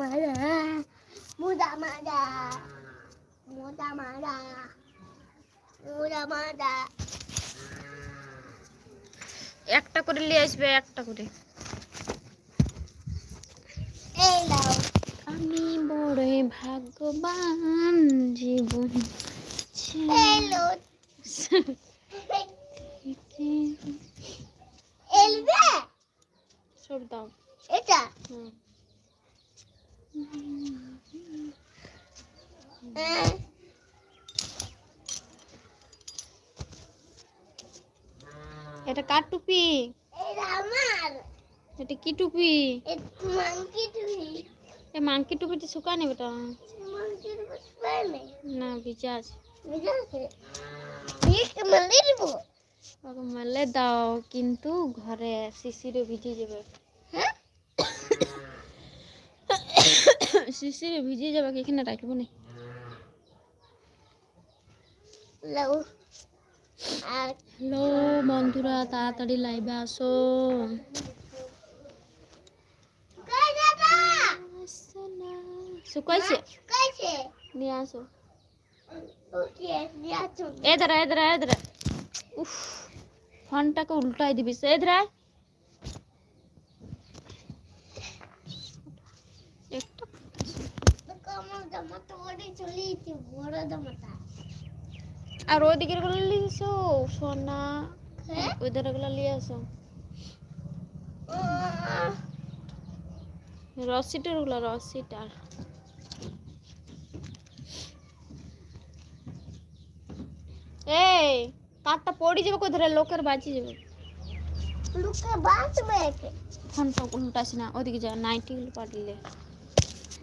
মারা মুদা মারা মুদা মারা মুদা মারা একটা করে নিয়ে আসবে একটা করে। এই নাও। আমি বড়ই ভাগ্যবান জীবন হ্যালো এলবে? সব দাও এটা? হুম। হ্যাঁ এটা কার টুপি? এটা আমার। এটা কি টুপি? এটা মাংকি তুই এ মাংকি টুপিটা শুকানে বেটা মাংকি বুঝবে না না ভিজা আছে। বুঝেছে ঠিক মিলে দিব। ওকে মেলে দাও কিন্তু ঘরে শিশিরে ভিজে যাবে। হ্যাঁ শিশিরে ভিজে যাবে এখানে রাখব না? হ্যালো বন্ধুরা তাড়াতাড়ি লাইভে আসো। শুকাইছে কইছে নিয়ে আসো। এধারা এধারা এধারা উফ ফোনটাকে উল্টাই দিবি। এধারা আমার জামাটা ওরে চলে যেতে বড় জামাটা আর ওই দিকেরগুলো আসো সোনা হ্যাঁ? ওই ধারা গুলো নিয়ে আসো। রসিটারগুলো রসিটার এই কাঠটা পড়ে যাবে কোথায় লোকের বাঁচি যাবে। লুকে বাঁচবে ফোনটা উল্টাস না ওদিকে যা নাইটি গুলো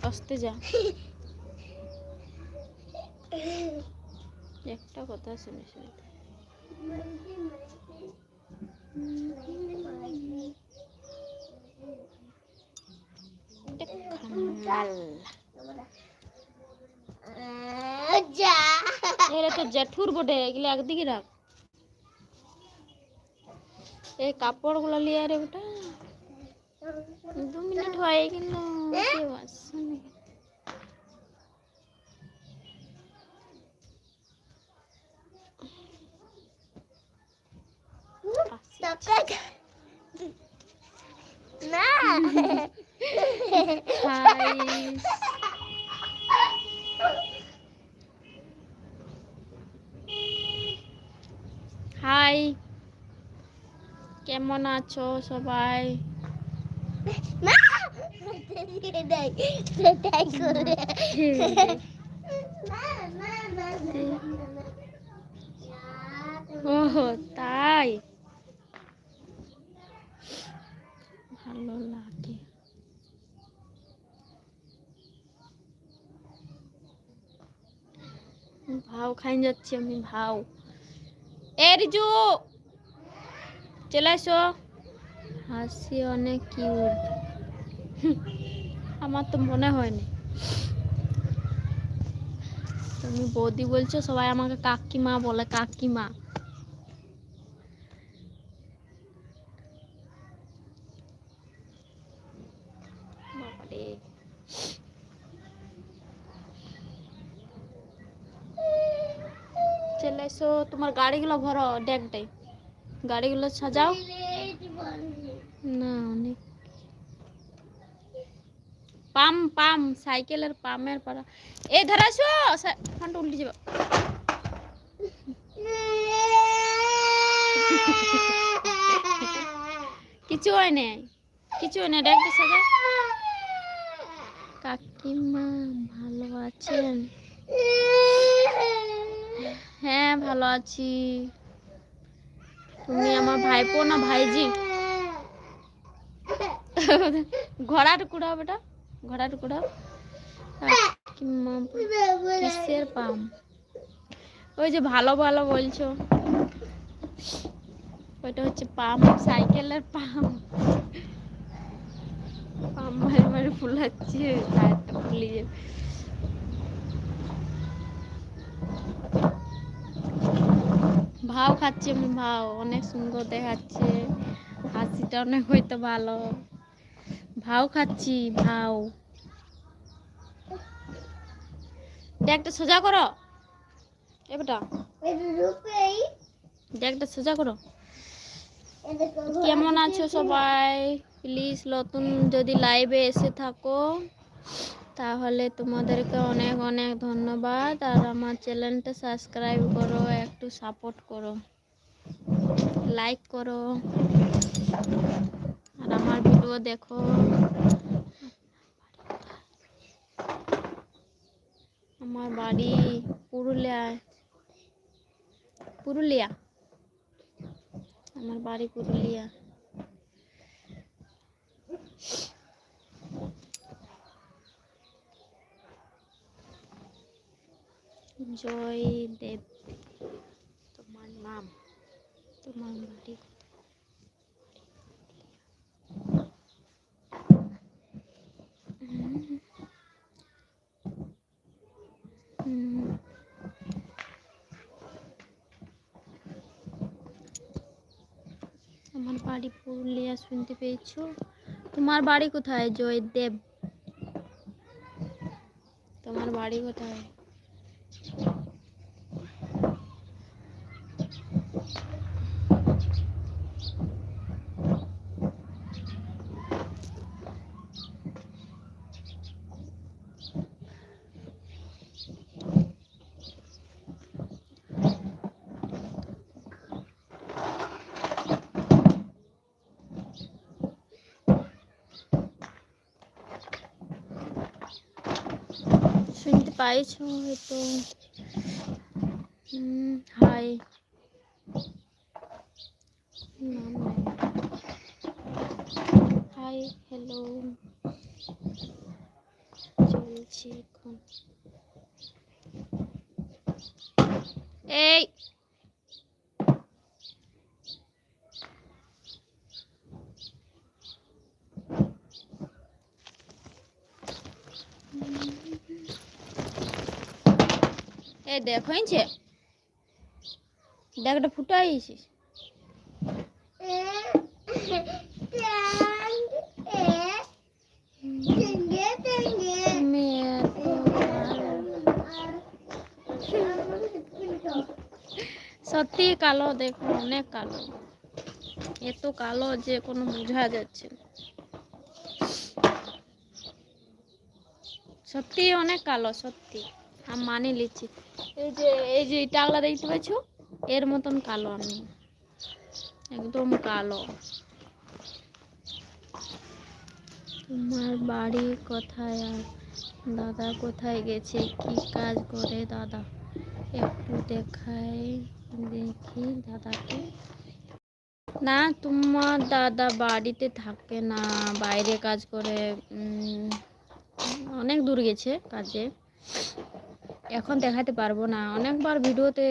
আসতে যা। একটা কথা শুনে শুনে। জেঠুর বটে, এগুলো একদিকে রাখ। এই কাপড়গুলো লিয়ে রে দু মিনিট হয়ে গেল কেউ আসছে না। হাই। হাই। কেমন আছো সবাই? ওহো তাই? ভালো লাগে। ভাও খাই যাচ্ছি আমি ভাও। এ রিজু! চলে আসো। হাসি অনেক কিউট। আমার তো মনে হয়নি। তুমি বৌদি বলছো, সবাই আমাকে কাকিমা বলে, কাকিমা। তোমার গাড়িগুলো ভরো ডেকটাই গাড়িগুলো সাজাও। না, অনেক। পাম পাম, সাইকেলের পামের পারা এ ধরাছো ফোনটা উল্টে যাবে। কিছু হয় নাই, কিছু হয় না ডেকটা সাজা। কাকিমা, ভালো আছেন? হ্যাঁ ভালো আছি। তুমি আমার ভাইপো না ভাইজি? ঘোড়া টুকুড়া বেটা ঘোড়া টুকুড়া কিসের পাম? ওই যে ভালো ভালো বলছো। ওইটা হচ্ছে পাম, সাইকেলের পাম। পাম মারি মারি ফুলাচ্ছে টায়ারটা যাবে। ভাও খাচ্ছে ভাও, অনেক সুন্দর দেখাচ্ছে। হাসিটা অনেক হয়তো ভালো। ভাও খাচ্ছি, ভাও। ডেকটা সোজা করো। এবারটা ডেকটা সোজা করো। কেমন আছো সবাই? প্লিজ নতুন যদি লাইভে এসে থাকো, তাহলে তোমাদেরকে অনেক অনেক ধন্যবাদ। আর আমার চ্যানেলটা সাবস্ক্রাইব করো, একটু সাপোর্ট করো। লাইক করো। আর আমার ভিডিও দেখো। আমার বাড়ি পুরুলিয়ায় পুরুলিয়া? আমার বাড়ি পুরুলিয়া। জয় দেব তোমার নাম। তোমার বাড়ি কোথায়? হুম। হুম। আমার বাড়ি পুরুলিয়া শুনতে পেয়েছ তোমার বাড়ি কোথায় জয়দেব তোমার বাড়ি কোথায় পাইছো হয়তো হুম হাই নাম নাই হাই হ্যালো চলছি এখন এই এই দেখো, হয়েছে? দেখটা সত্যি কালো, দেখো, অনেক কালো। এত কালো যে কোনো বোঝা যাচ্ছে সত্যি অনেক কালো, সত্যি। আমি মানি লিচ্ছি এই যে এই যে টাগলা দেখতে পাচ্ছ এর মতন কালো আমি। একদম কালো। তোমার বাড়ি কোথায় আর দাদা কোথায় গেছে? কি কাজ করে দাদা? একটু দেখাই, দেখি দাদাকে। না, তোমার দাদা বাড়িতে থাকে না, বাইরে কাজ করে অনেক দূর গেছে কাজে। এখন দেখাতে পারব না। অনেকবার ভিডিওতে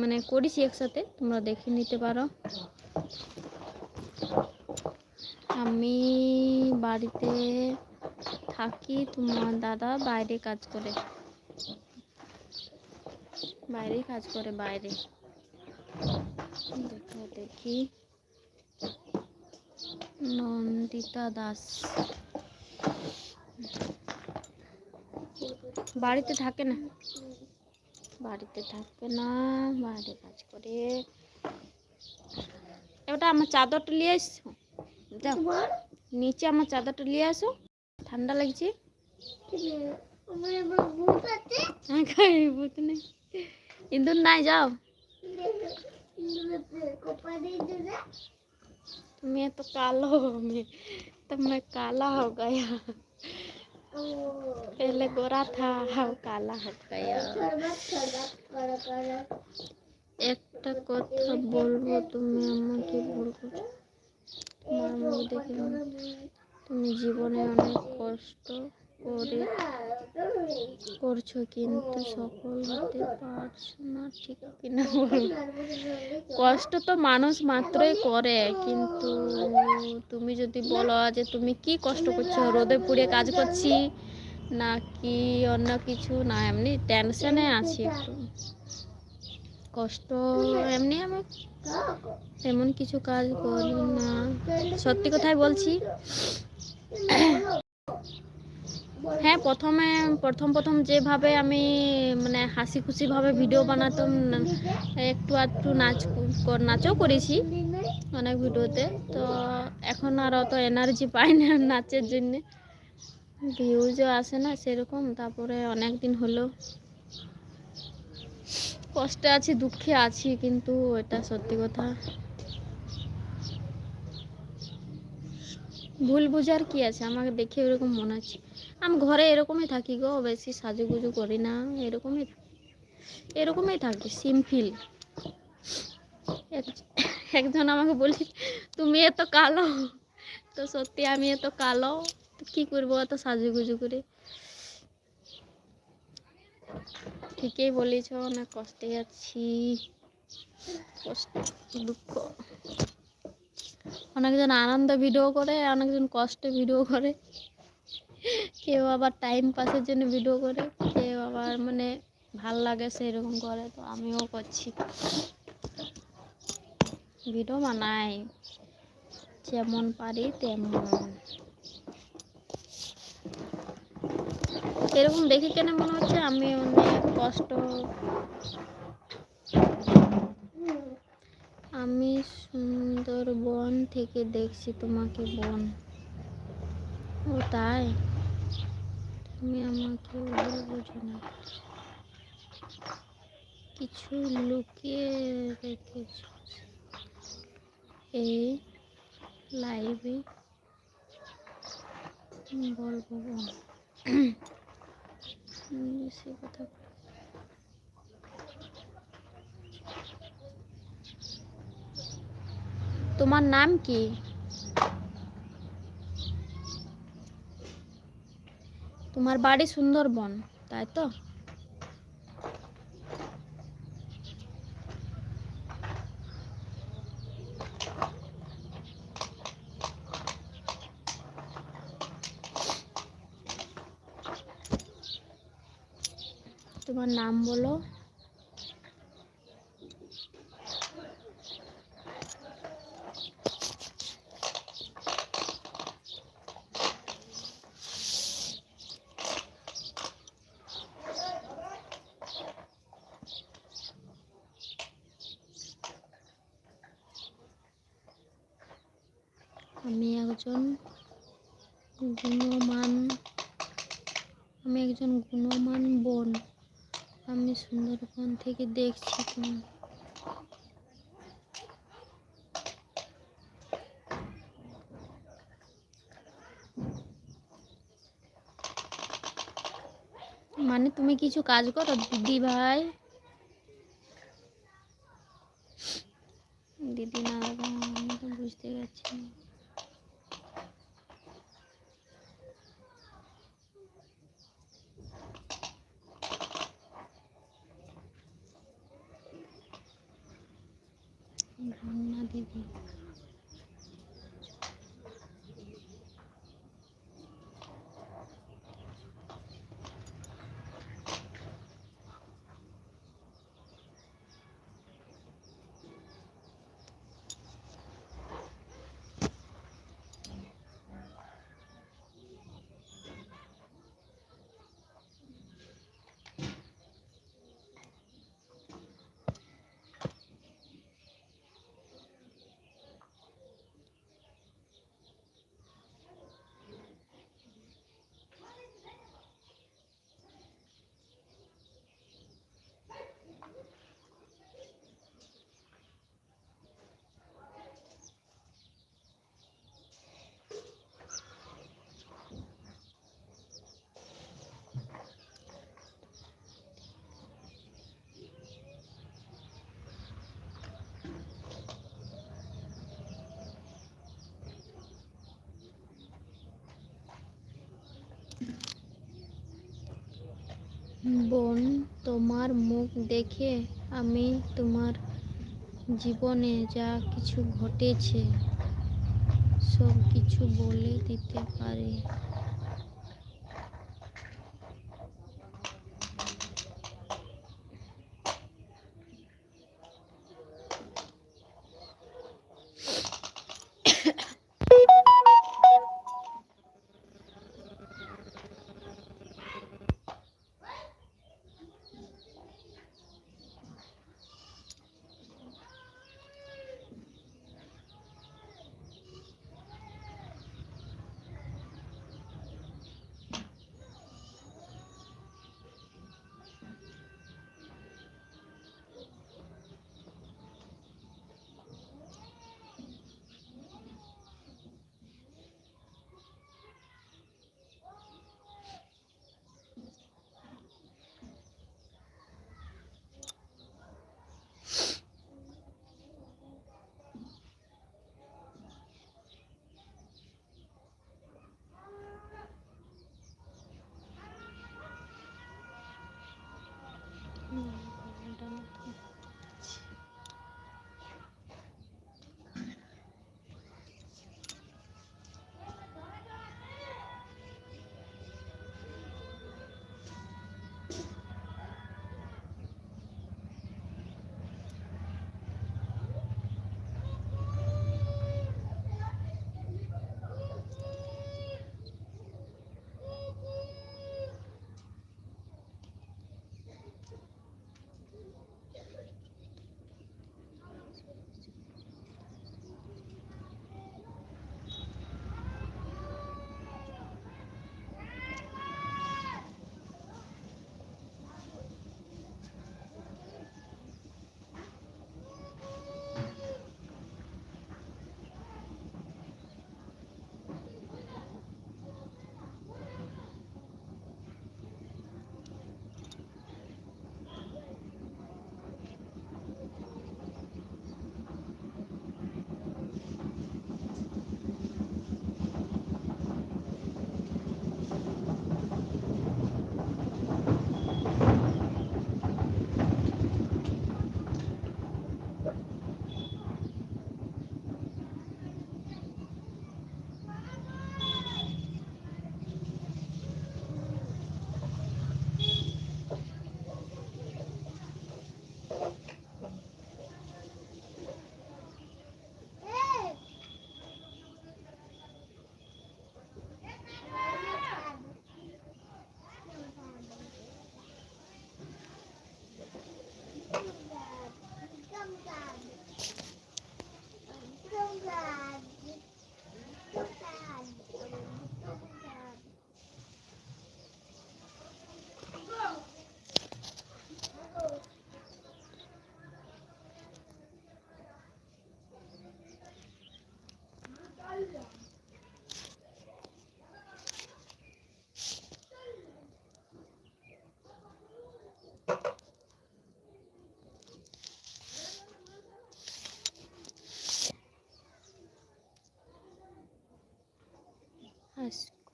মানে করেছি একসাথে, তোমরা দেখে নিতে পারো। আমি বাড়িতে থাকি, তোমার দাদা বাইরে কাজ করে। বাইরে কাজ করে, বাইরে। দেখো, দেখি। নন্দিতা দাস। বাড়িতে থাকে না? বাড়িতে থাকে না বাইরে কাজ করে। এবারটা আমার চাদরটা নিয়ে আসছো নিচে আমার চাদরটা নিয়ে আসো। ঠান্ডা লাগছে? হ্যাঁ, ইন্দুর নাই। যাও। তুমি এত কালো তোমরা কালা হো গয়া। એટલે ગોરા થાવ કાલા হটকায়া একটা কথা বলব তুমি আমাকে বলব তোমার মুখ দেখে তুমি জীবনে অনেক কষ্ট করে করছ কিন্তু সফল হতে পারছ না, ঠিক কিনা বলো? কষ্ট তো মানুষ মাত্রই করে, কিন্তু তুমি যদি বলো যে তুমি কি কষ্ট করছ? রোদে পুড়ে কাজ করছি না কি অন্য কিছু? না, এমনি টেনশনে আছি একটু। কষ্ট এমনি আমি তেমন কিছু কাজ করি না। সত্যি কথাই বলছি হ্যাঁ প্রথমে, প্রথম প্রথম যেভাবে আমি মানে হাসি খুশিভাবে ভিডিও বানাতাম, একটু আধটু নাচ, নাচও করেছি অনেক ভিডিওতে। তো এখন আর অত এনার্জি পাই না নাচের জন্যে। ভিউজও আসে না সেরকম, তারপরে অনেক দিন হলো। কষ্টে আছি, দুঃখে আছি, কিন্তু এটা সত্যি কথা। ভুল বুঝার কি আছে? আমাকে দেখে ওরকম মনে হচ্ছে। আমি ঘরে এরকমই থাকি গো, বেশি সাজুগুজু করি না, এরকমই এরকমই থাকি সিম্পল একজন আমাকে বলি তুমি এত কালো, তো সত্যি আমি এত কালো কি করব এত সাজুগুজু করে? ঠিকই বলেছ অনেক কষ্টে আছি, কষ্ট, দুঃখ। অনেকজন আনন্দ ভিডিও করে, অনেকজন কষ্টে ভিডিও করে। কেউ আবার টাইম পাসের জন্য ভিডিও করে, কেউ আবার মানে ভালো লাগে সেরকম করে, তো আমিও করছি। ভিডিও বানাই, যেমন পারি তেমন। এরকম দেখে কেন মনে হচ্ছে আমি অনেক কষ্ট? আমি সুন্দরবন থেকে দেখছি তোমাকে বন। ও তাই? তুমি আমাকে ভুল বোঝো না। কিছু লুকিয়ে রেখেছ। এই লাইভে বলব বন ইংলিশে কথা বলে। তোমার নাম কি? তোমার বাড়ি সুন্দরবন তাই তো? তোমার নাম বলো আমি একজন গুণমান, আমি একজন গুণমান বোন। আমি সুন্দরবন থেকে দেখছি তুমি মানে তুমি কিছু কাজ করো দিদি ভাই দিদি না দাদা আমি তো বুঝতে পারছি না রুন্না দিদি বোন, তোমার মুখ দেখে আমি তোমার জীবনে যা কিছু ঘটেছে সব কিছু বলে দিতে পারি।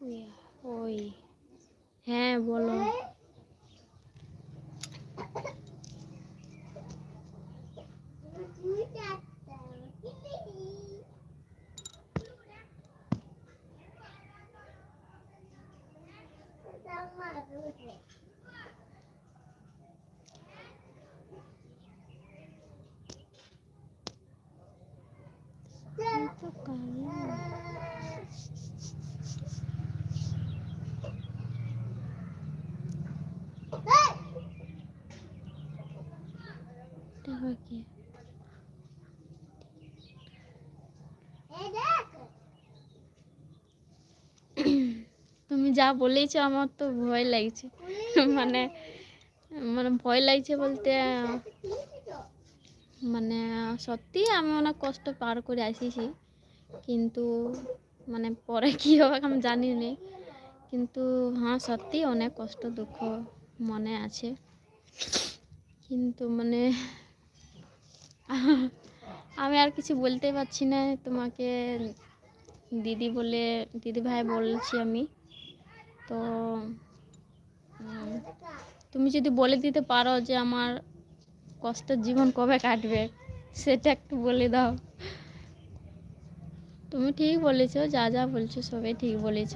ওই হ্যাঁ বলো এই তো কালো। টাকা কি তুমি যা বলেছ আমার তো ভয় লাগছে। মানে মানে ভয় লাগছে বলতে মানে সত্যি আমি অনেক কষ্ট পার করে আসিছি। কিন্তু মানে পরে কি হবে আমি জানি না। কিন্তু হ্যাঁ সত্যি অনেক কষ্ট, দুঃখ মনে আছে। কিন্তু মানে আমি আর কিছু বলতে পারছি না। তোমাকে দিদি বলে দিদি ভাই বলছি আমি। তো তুমি যদি বলে দিতে পারো যে আমার কষ্টের জীবন কবে কাটবে, সেটা একটু বলে দাও। তুমি ঠিক বলেছ, যা যা বলছো সবাই ঠিক বলেছ।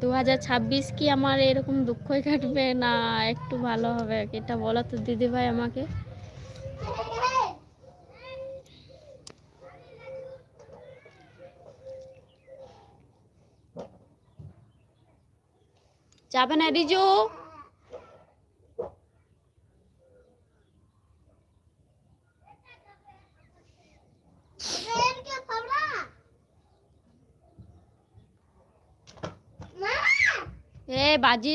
দু হাজার ছাব্বিশ কি আমার এরকম দুঃখই কাটবে না? একটু ভালো হবে, এটা বলো তো দিদি ভাই আমাকে। যাবে না রিজু এ বাজি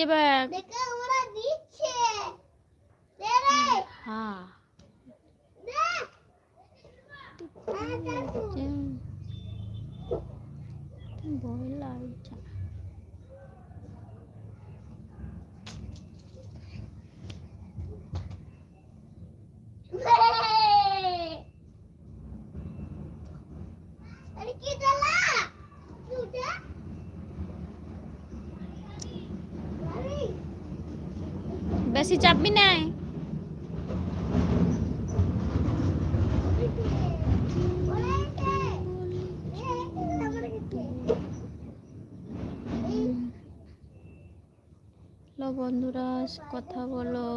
বন্ধুরা কথা বলো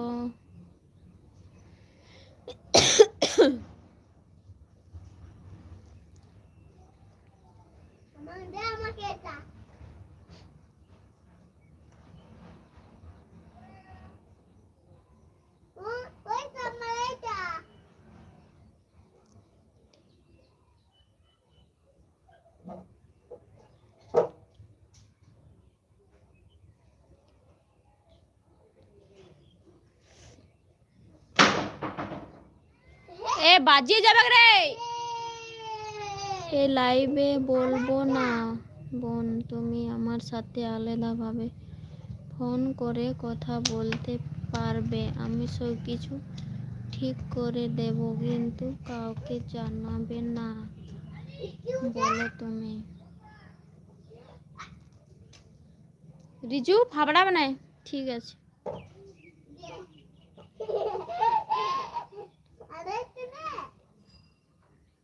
আমাকে এটা ওই তো আমার এটা এ বাজিয়ে যাবে রে। এ লাইভে বলব না। বোন তুমি আমার সাথে আলাদাভাবে ফোন করে কথা বলতে পারবে। আমি সব কিছু ঠিক করে দেব কিন্তু কাউকে জানাবে না। বলো তুমি। রিজু ফাবড়া বানায়। ঠিক আছে।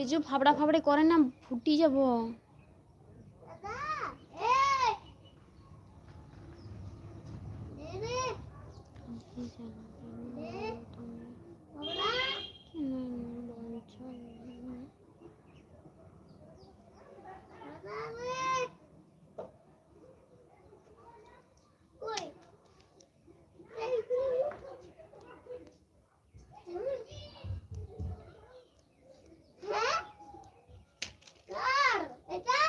রিজু ফাবড়া ফাবড়ি করে না ফুটি যাব দাদা এই নে নে বাবা দাদা রে কই এই হ্যাঁ কার এটা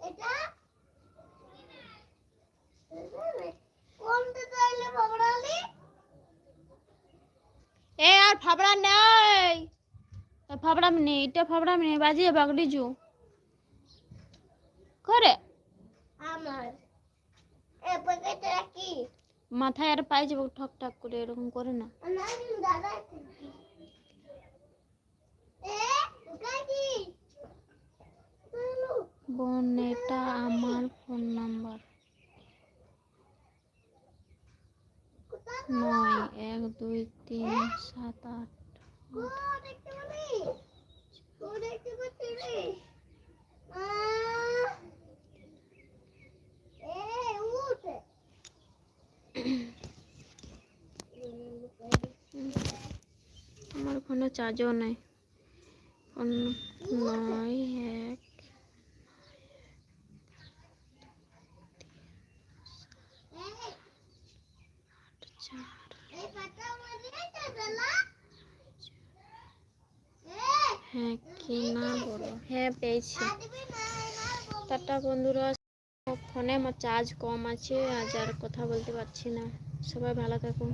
এটা কোনটা তাইলে বাবড়ালি এ আর ফাবড়া নেই ফাবড়া নেই এটা ফাবড়া নেই বাজিয়ে বাগ রিজু করে আমার এ প্যাকেটে কি মাথায় আর পাই যাব ঠক ঠাক করে এরকম করে না না দাদা বোন এটা আমার ফোন নাম্বার নয় এক দুই তিন সাত আট কো দেখতে পাবি কো দেখতে পাচ্ছি রে আ এ উঠ আমার ফোনে চার্জও ফোন নয়, এক হ্যাঁ কি না বলো? হ্যাঁ পেয়েছি। টাটা বন্ধুরা ফোনে আমার চার্জ কম আছে, আজ আর কথা বলতে পারছি না। সবাই ভালো থাকুন।